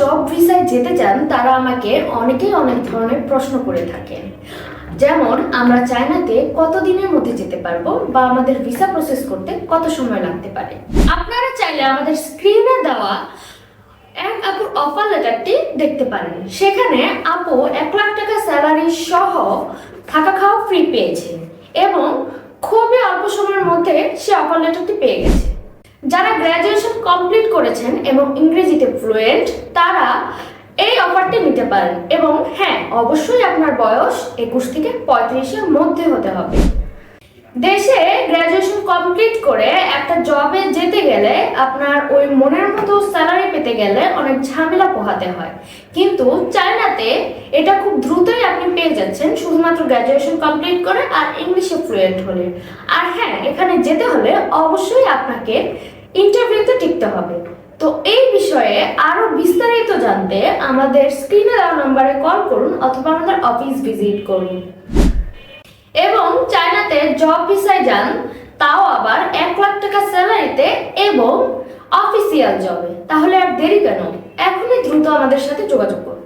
Job ভিসায় যেতে চান, তারা আমাকে অনেকেই অনেক ধরনের প্রশ্ন করে থাকেন। যেমন, আমরা চায়নাতে কত দিনের মধ্যে যেতে পারব বা আমাদের ভিসা প্রসেস করতে কত সময় লাগতে পারে? আপনারা চাইলে আমাদের স্ক্রিনে দেওয়া এক আপুর অফার লেটারটি দেখতে পারেন। সেখানে আপু এক লাখ টাকা স্যালারি সহ থাকা খাওয়া ফ্রি পেয়েছে এবং খুবই অল্প সময়ের মধ্যে সে অফার লেটারটি পেয়ে গেছে। যারা গ্র্যাজুয়েশন কমপ্লিট করেছেন এবং ইংরেজিতে ফ্লুয়েন্ট তারা এই অফারটি নিতে পারেন। এবং হ্যাঁ অবশ্যই আপনার বয়স একুশ থেকে পঁয়ত্রিশের মধ্যে হতে হবে। দেশে গ্র্যাজুয়েশন কমপ্লিট করে একটা জবে যেতে গেলে আপনার ওই মনের মতো স্যালারি পেতে গেলে অনেক ঝামেলা পোহাতে হয়। কিন্তু চায়নাতে এটা খুব দ্রুতই আপনি পেয়ে যাচ্ছেন শুধুমাত্র গ্র্যাজুয়েশন কমপ্লিট করে আর ইংলিশে ফ্লুয়েন্ট হলে। আর হ্যাঁ এখানে যেতে হলে অবশ্যই আপনাকে ইন্টারভিউতে টিকতে হবে। তো এই বিষয়ে আরও বিস্তারিত জানতে আমাদের স্ক্রিনে দেওয়া নম্বরে কল করুন অথবা আমাদের অফিস ভিজিট করুন। এবং চায়নাতে জব ভিসায় যান, তাও আবার এক লাখ টাকা স্যালারিতে এবং অফিসিয়াল জবে তাহলে আর দেরি কেন? এখনই দ্রুত আমাদের সাথে যোগাযোগ করুন।